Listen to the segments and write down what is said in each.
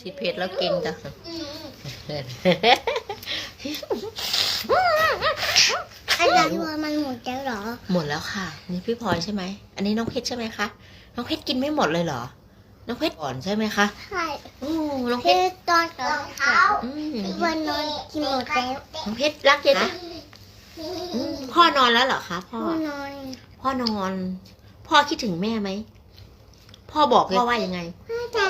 ที่เพชรแล้วเก่งจังอาจารย์ว่ามันหมดแล้วเหรอ หมดแล้วค่ะ นี่พี่พลอยใช่ไหม อันนี้น้องเพชรใช่ไหมคะ น้องเพชรกินไม่หมดเลยเหรอ น้องเพชรอ่อนใช่ไหมคะ ใช่โอ้น้องเพคืชอรตอนกับเท้าอืมวันนอนกินหมดแล้ว น้องเพชรรักเย็นนะอืมพ่อนอนแล้วเหรอคะพ่อวันนอน พ่อนอน พ่อคิดถึงแม่ไหม พ่อบอกพ่อว่ายังไง พ่อจ๋า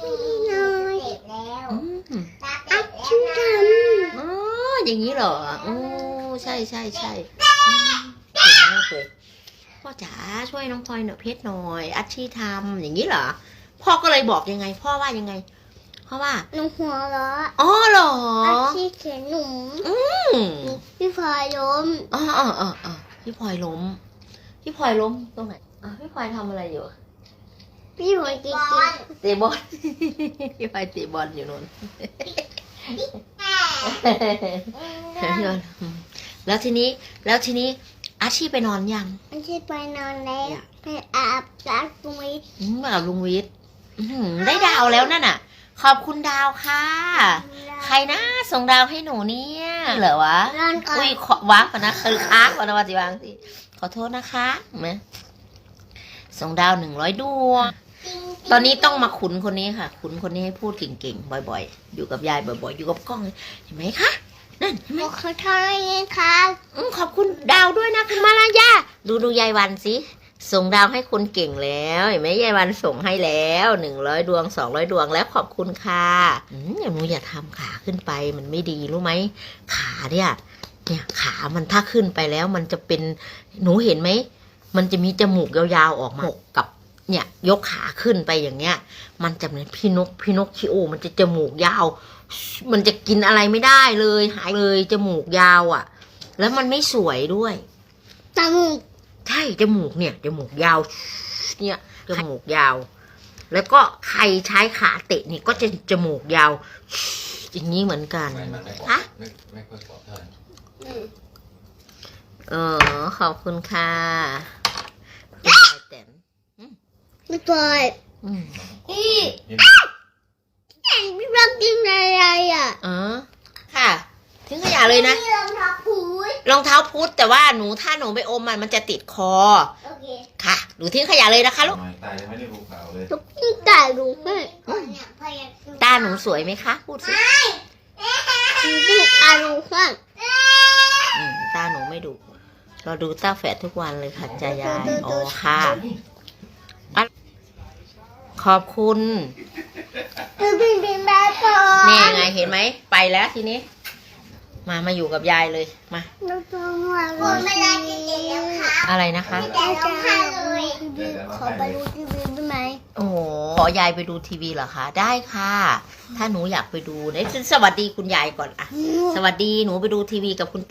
ช่วยพี่หน่อยเสร็จแล้ว อืม อัดชื่อทอ๋ออย่างนี้เหรอโอ้ใช่ใช่ใช่อืมเก่งมากเลยพ่อจ๋าช่วยน้องพลอยหน่อยเพชรหน่อยอาชีพทำอย่างนี้เหรอพ่อก็เลยบอกยังไง พ่อว่ายังไงเพราะว่าำหนูหัวเราะอ๋อเหรออาชีพเขียนหนูอืมพี่พลอยล้มอ๋ออ๋ออ๋ออ๋อพี่พลอยล้ม พี่พลอยล้มตรงไหนอะพี่พลอยทำอะไรอยู่พี่พลอยกินเตะบอลพี่พลอยเตะบอลอยู่นู่น แล้วทีนี้แล้วทีนี้อาชีพไปนอนยังอาชีพไปนอนแล้วไปอาบน้ำตรงนี้อืมกับลุงวิทย์อื้อหือได้ดาวแล้วนั่นน่ะ ขอบคุณดาวค่ะ ใครนะส่งดาวให้หนูเนี่ยเหรอวะนอนก่อนอุ้ยขอวักก่อนนะคือค้างก่อนนะวัจิวางสิขอโทษนะคะเห็นไหมส่งดาวหนึ่งร้อยดวง ตอนนี้ต้องมาขุนคนนี้ค่ะ ขุนคนนี้ให้พูดเก่งๆ บ่อยๆ อยู่กับยายบ่อยๆ อยู่กับกล้องเห็นไหมคะ นั่นเห็นไหมบอกเขาเท่าไหร่ครับอืมขอบคุณดาวด้วยนะคะมาลายาดูดูยายวันสิ ส่งดาวให้คนเก่งแล้วเห็นไหมยายวันส่งให้แล้วหนึ่งร้อยดวงสองร้อยดวงแล้วขอบคุณค่ะอืมอย่าหนูอย่าทำขาขึ้นไปมันไม่ดีรู้ไหม ขาเนี่ย เนี่ยขามันถ้าขึ้นไปแล้วมันจะเป็นหนูเห็นไหม มันจะมีจมูกยาวๆออกมากับ เนี่ยยกขาขึ้นไปอย่างเงี้ย มันจะเหมือนพี่นกพี่นกชิโอ มันจะจมูกยาว มันจะกินอะไรไม่ได้เลย หายเลยจมูกยาวอะ่ะ แล้วมันไม่สวยด้วยจมูกใช่จมูกเนี่ยจมูกยาว เนี่ยจมูกยาว แล้วก็ใครใช้ขาเตะนี่ก็จะจมูกยาวอย่างนี้เหมือนกันไม่ไม่ไม่ฮะไม่ไม่ค่อยปลอดเท่าไหร่เออขอบคุณค่ะคุณยายแตน พี่พลอยอืมพี่นี่เห็นพี่พลอยกินอะไรอะอ๋อค่ะทิ้งขยะเลยนะพี่ลองทับผูดรองเท้าพุทธแต่ว่าหนูถ้าหนูไปอมมันมันจะติดคอ โอเคค่ะ หนูทิ้งขยะเลยนะคะลูกทำไมตายยังไม่ได้รูขาวเลยทุกที่ไก่รู้ไหมตาหนูสวยไหมคะ พูดสิทุกตารู้ไหมอืมตาหนูไม่ดุเราดูตาแฝดทุกวันเลยค่ะจายายอ๋อค่ะอะ ขอบคุณคือพี่เป็นแบบก่อนนี่ไงเห็นไหม ไปแล้วทีนี้ มามาอยู่กับยายเลยมาเราต้องว่าคนไม่ได้กินแล้วค่ะอะไรนะคะแต่เราค่ะเลยขอไปดูทีวีได้ไหมโอ้โหขอยายไปดูทีวีเหรอคะได้ค่ะ ถ้าหนูอยากไปดูเนี่ยสวัสดีคุณยายก่อนอะสวัสดีหนูไปดูทีวีกับคุณตา